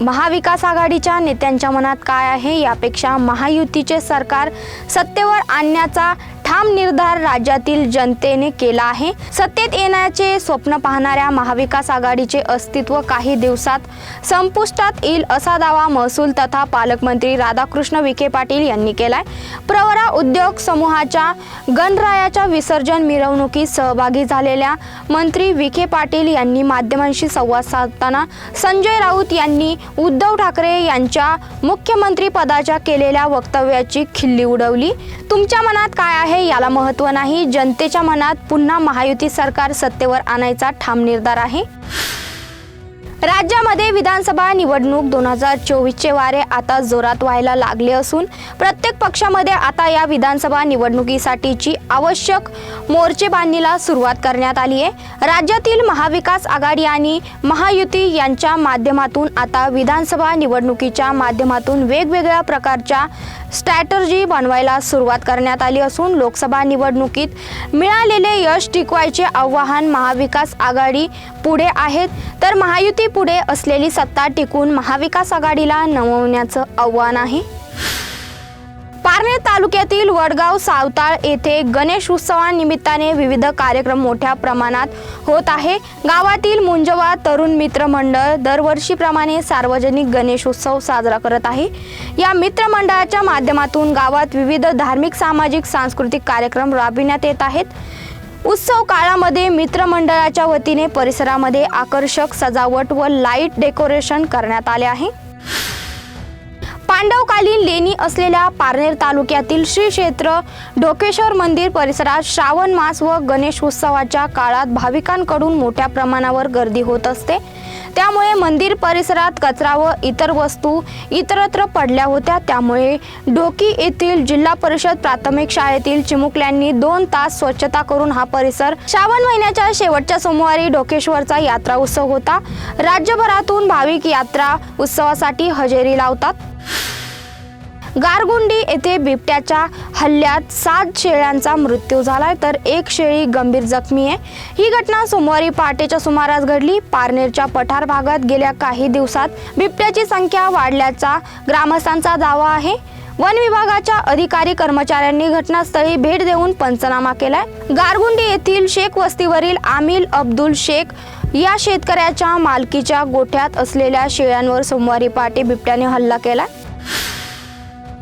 महाविकास आघाडीच्या नेत्यांच्या मनात काय आहे? यापेक्षा महायुतीचे सरकार सत्तेवर आणण्याचा ठाम निर्धार राज्यातील जनतेने केला आहे. सत्तेत येण्याचे स्वप्न पाहणाऱ्या महाविकास आघाडीचे अस्तित्व काही दिवसात संपुष्टात येईल असा दावा महसूल तथा पालकमंत्री राधाकृष्ण विखे पाटील यांनी केलाय. प्रवरा उद्योग समूहाच्या गणरायाच्या विसर्जन मिरवणुकीत सहभागी झालेल्या मंत्री विखे पाटील यांनी माध्यमांशी संवाद साधताना संजय राऊत यांनी उद्धव ठाकरे यांच्या मुख्यमंत्री पदाच्या केलेल्या वक्तव्याची खिल्ली उडवली. तुमच्या मनात काय आहे? याला महत्त्व नाही. जनतेच्या मनात पुन्हा महायुती सरकार सत्तेवर आणायचा ठाम निर्धार आहे. राज्यामध्ये विधानसभा निवडणूक दोन हजार चोवीसचे वारे आता जोरात व्हायला लागले असून प्रत्येक पक्षामध्ये आता या विधानसभा निवडणुकीसाठीची आवश्यक मोर्चे बांधणीला सुरुवात करण्यात आली आहे. राज्यातील महाविकास आघाडी आणि महायुती यांच्या माध्यमातून आता विधानसभा निवडणुकीच्या माध्यमातून वेगवेगळ्या प्रकारच्या स्ट्रॅटर्जी बनवायला सुरुवात करण्यात आली असून लोकसभा निवडणुकीत मिळालेले यश टिकवायचे आव्हान महाविकास आघाडी पुढे आहेत. तर महायुती पुढे असलेली सत्ता टिकून महाविकास आघाडीला नमवण्याचं आव्हान आहे. पारनेर तालुक्यातील वडगाव सावताळ येथे गणेश उत्सवानिमित्ताने विविध कार्यक्रम मोठ्या प्रमाणात होत आहे. गावातील मुंजवा तरुण मित्र मंडळ दरवर्षीप्रमाणे सार्वजनिक गणेश उत्सव साजरा करत आहे. या मित्रमंडळाच्या माध्यमातून गावात विविध धार्मिक सामाजिक सांस्कृतिक कार्यक्रम राबविण्यात येत आहेत. उत्सव काळामध्ये मित्रमंडळाच्या वतीने परिसरामध्ये आकर्षक सजावट व लाइट डेकोरेशन करण्यात आले आहे. पांडवकालीन लेणी असलेल्या पारनेर तालुक्यातील श्री क्षेत्र ढोकेश्वर मंदिर परिसरात श्रावण मास व गणेश उत्सवाच्या काळात भाविकांकडून मोठ्या प्रमाणावर गर्दी होत असते. त्यामुळे मंदिर परिसरात कचरा व इतर वस्तू इतरत्र पडल्या होत्या. त्यामुळे ढोकी येथील जिल्हा परिषद प्राथमिक शाळेतील चिमुकल्यांनी दोन तास स्वच्छता करून हा परिसर श्रावण महिन्याच्या शेवटच्या सोमवारी ढोकेश्वरचा यात्रा उत्सव होता. राज्यभरातून भाविक यात्रा उत्सवासाठी हजेरी लावतात. गारगुंडी येथे बिबट्याच्या हल्ल्यात सात शेळ्यांचा मृत्यू झालाय तर एक शेळी गंभीर जखमी आहे. ही घटना सोमवारी पहाटेच्या सुमारास घडली. पारनेरच्या पठार भागात गेल्या काही दिवसात बिबट्याची संख्या वाढल्याचा ग्रामस्थांचा दावा आहे. वन विभागाच्या अधिकारी कर्मचाऱ्यांनी घटनास्थळी भेट देऊन पंचनामा केलाय. गारगुंडी येथील शेख वस्तीवरील आमिल अब्दुल शेख या शेतकऱ्याच्या मालकीच्या गोठ्यात असलेल्या शेळ्यांवर सोमवारी पहाटे बिबट्याने हल्ला केला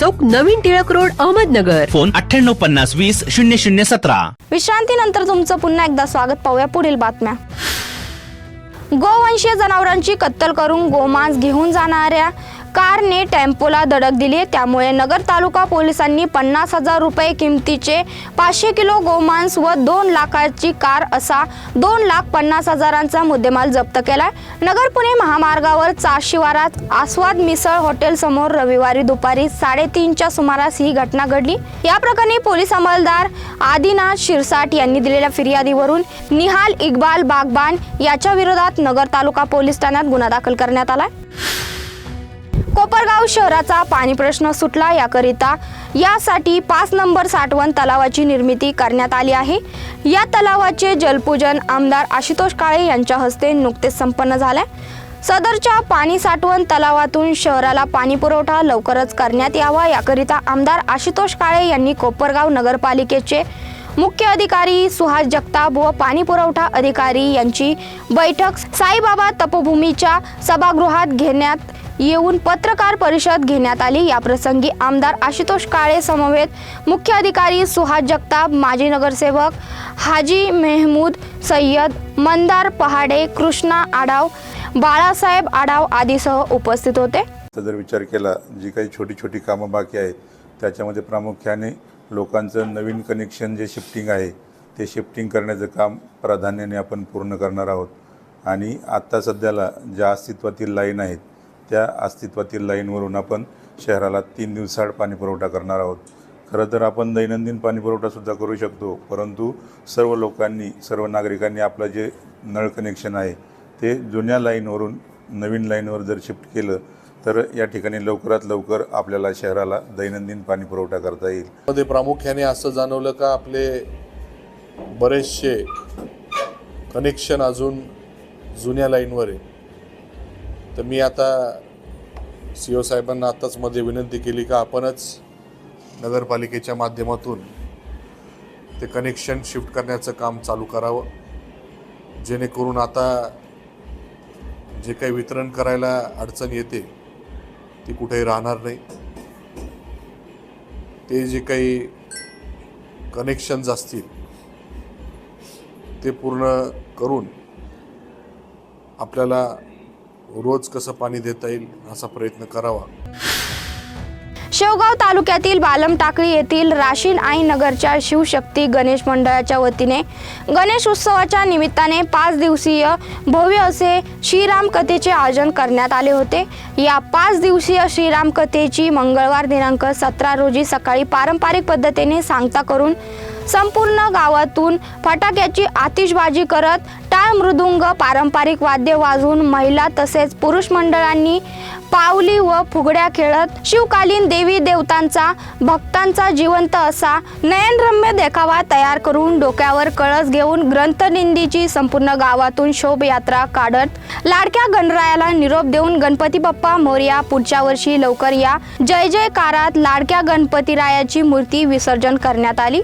चौक नवीन टिळक रोड अहमदनगर. फोन अठ्ठ्याण्णव पन्नास वीस शून्य शून्य सतरा. विश्रांतीनंतर तुमचं पुन्हा एकदा स्वागत पाहूया. पुढील बातम्या. गोवंशीय जनावरांची कत्तल करून गोमांस घेऊन जाणाऱ्या कारने टेम्पोला धडक दिली त्यामुळे नगर तालुका पोलिसांनी पन्नास हजार रुपये किमतीचे पाचशे किलो गोमांस व दोन लाखाची कार असा दोन लाख पन्नास हजारांचा मुद्देमाल जप्त केलाय. नगर पुणे महामार्गावर चास शिवारात आस्वाद मिसळ हॉटेल समोर रविवारी दुपारी साडेतीनच्या सुमारास ही घटना घडली. या प्रकरणी पोलीस अंमलदार आदिनाथ शिरसाट यांनी दिलेल्या फिर्यादीवरून निहाल इक्बाल बागबान याच्या विरोधात नगर तालुका पोलीस ठाण्यात गुन्हा दाखल करण्यात आलाय. कोपरगाव शहराचा पाणी प्रश्न सुटला याकरिता यासाठी पाच नंबर साठवण तलावाची निर्मिती करण्यात आली आहे. या तलावाचे जलपूजन आमदार आशुतोष काळे यांच्या हस्ते नुकतेच संपन्न झाले सदरच्या पाणी साठवण तलावातून शहराला पाणी पुरवठा लवकरच करण्यात यावा याकरिता आमदार आशुतोष काळे यांनी कोपरगाव नगरपालिकेचे मुख्य अधिकारी सुहास जगताप व पाणी पुरवठा अधिकारी यांची बैठक साईबाबा तपोभूमीच्या सभागृहात घेण्यात येऊन पत्रकार परिषद घेण्यात आली. याप्रसंगी आमदार आशुतोष काळे समवेत मुख्य अधिकारी सुहास जगताप माजी नगरसेवक हाजी मेहमूद सय्यद मंदार पहाडे कृष्णा आडाव बाळासाहेब आडाव आदीसह उपस्थित होते. तर जर विचार केला जी काही छोटी छोटी कामं बाकी आहेत त्याच्यामध्ये प्रामुख्याने लोकांचं नवीन कनेक्शन जे शिफ्टिंग आहे ते शिफ्टिंग करण्याचं काम प्राधान्याने आपण पूर्ण करणार आहोत. आणि आत्ता सध्याला ज्या अस्तित्वातील लाईन आहेत त्या अस्तित्वातील लाईनवरून आपण शहराला तीन दिवसाआड पाणी पुरवठा करणार आहोत. खरं तर आपण दैनंदिन पाणी पुरवठासुद्धा करू शकतो परंतु सर्व लोकांनी सर्व नागरिकांनी आपलं जे नळ कनेक्शन आहे ते जुन्या लाईनवरून नवीन लाईनवर जर शिफ्ट केलं तर या ठिकाणी लवकरात लवकर आपल्याला शहराला दैनंदिन पाणी पुरवठा करता येईल. मध्ये प्रामुख्याने असं जाणवलं का आपले बरेचसे कनेक्शन अजून जुन्या लाईनवर आहे. तर मी आता सी ओ साहेबांना आत्ताच मध्ये विनंती केली का आपणच नगरपालिकेच्या माध्यमातून ते कनेक्शन शिफ्ट करण्याचं काम चालू करावं. जेणेकरून आता जे काही वितरण करायला अडचण येते ती कुठेही राहणार नाही. ते जे काही कनेक्शन्स असतील ते पूर्ण करून आपल्याला रोज कसं पाणी देता येईल असा प्रयत्न करावा. शेवगाव तालुक्यातील बालम टाकळी येथील राशीन आई नगरच्या शिवशक्ती गणेश मंडळाच्या वतीने गणेश उत्सवाच्या निमित्ताने पाच दिवसीय भव्य असे श्रीराम कथेचे आयोजन करण्यात आले होते. या पाच दिवसीय श्रीराम कथेची मंगळवार दिनांक सतरा रोजी सकाळी पारंपरिक पद्धतीने सांगता करून संपूर्ण गावातून फटाक्याची आतिषबाजी करत टाळ मृदुंग पारंपरिक वाद्य वाजवून महिला तसेच पुरुष मंडळांनी पावली व फुगड्या खेळत शिवकालीन देवी देवतांचा भक्तांचा जिवंत असा नयनरम्य देखावा तयार करून डोक्यावर कळस घेऊन ग्रंथनिंदीची संपूर्ण गावातून शोभयात्रा काढत लाडक्या गणरायाला निरोप देऊन गणपती बाप्पा मोर्या पुढच्या वर्षी लवकर या. जय जयकारात लाडक्या गणपतीरायाची मूर्ती विसर्जन करण्यात आली.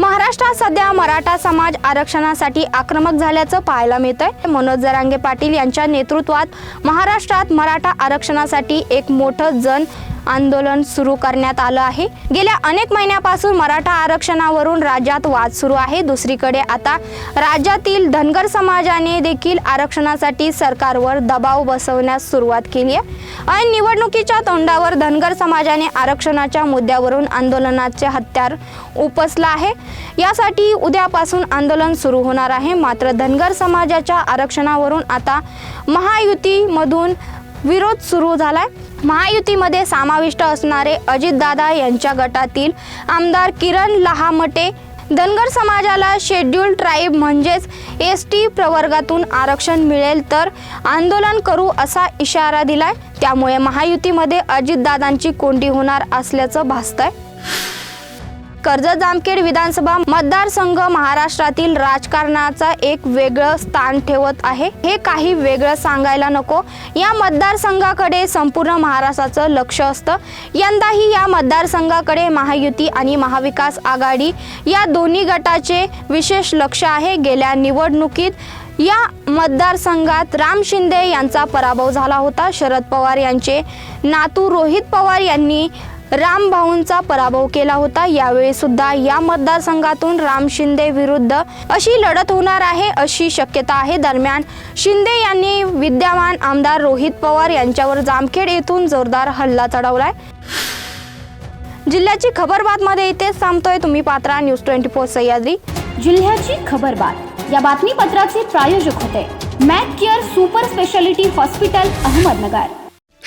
महाराष्ट्रात सध्या मराठा समाज आरक्षणासाठी आक्रमक झाल्याचं पाहायला मिळतंय. मनोज जरांगे पाटील यांच्या नेतृत्वात महाराष्ट्रात मराठा आरक्षणासाठी एक मोठं जन आंदोलन सुरू करण्यात आलं आहे. गेल्या अनेक महिन्यापासून मराठा आरक्षणावरून राज्यात वाद सुरू आहे. दुसरीकडे आता राज्यातील धनगर समाजाने देखील आरक्षणासाठी सरकारवर दबाव बसवण्यास सुरुवात केली आहे. आणि निवडणुकीच्या तोंडावर धनगर समाजाने आरक्षणाच्या मुद्द्यावरून आंदोलनाचे हत्यार उपसलं आहे. यासाठी उद्यापासून आंदोलन सुरू होणार आहे. मात्र धनगर समाजाच्या आरक्षणावरून आता महायुतीमधून विरोध सुरू झालाय. महायुतीमध्ये समाविष्ट असणारे अजितदादा यांच्या गटातील आमदार किरण लहामटे धनगर समाजाला शेड्यूल ट्राईब म्हणजेच एस टी प्रवर्गातून आरक्षण मिळेल तर आंदोलन करू असा इशारा दिलाय. त्यामुळे महायुतीमध्ये अजितदादांची कोंडी होणार असल्याचं भासतंय. कर्जत जामखेड विधानसभा मतदारसंघ महाराष्ट्रातील राजकारणाचा एक वेगळं स्थान ठेवत आहे. हे काही वेगळं सांगायला नको. या मतदारसंघाकडे संपूर्ण महाराष्ट्राचं लक्ष असतं. यंदाही या मतदारसंघाकडे महायुती आणि महाविकास आघाडी या दोन्ही गटाचे विशेष लक्ष आहे. गेल्या निवडणुकीत या मतदारसंघात राम शिंदे यांचा पराभव झाला होता. शरद पवार यांचे नातू रोहित पवार यांनी राम भाऊंचा पराभव केला होता. यावेळी सुद्धा या मतदारसंघातून राम शिंदे विरुद्ध अशी लढत होणार आहे अशी शक्यता आहे. दरम्यान शिंदे यांनी विद्यमान आमदार रोहित पवार यांच्यावर जामखेड येथून जोरदार हल्ला चढवलाय. जिल्ह्याची खबरबातमध्ये इथेच थांबतोय. तुम्ही Patra news twenty four Sahyadri. जिल्ह्याची खबरबात या बातमीपत्राचे प्रायोजक होते. Mac care super speciality hospital Ahmednagar.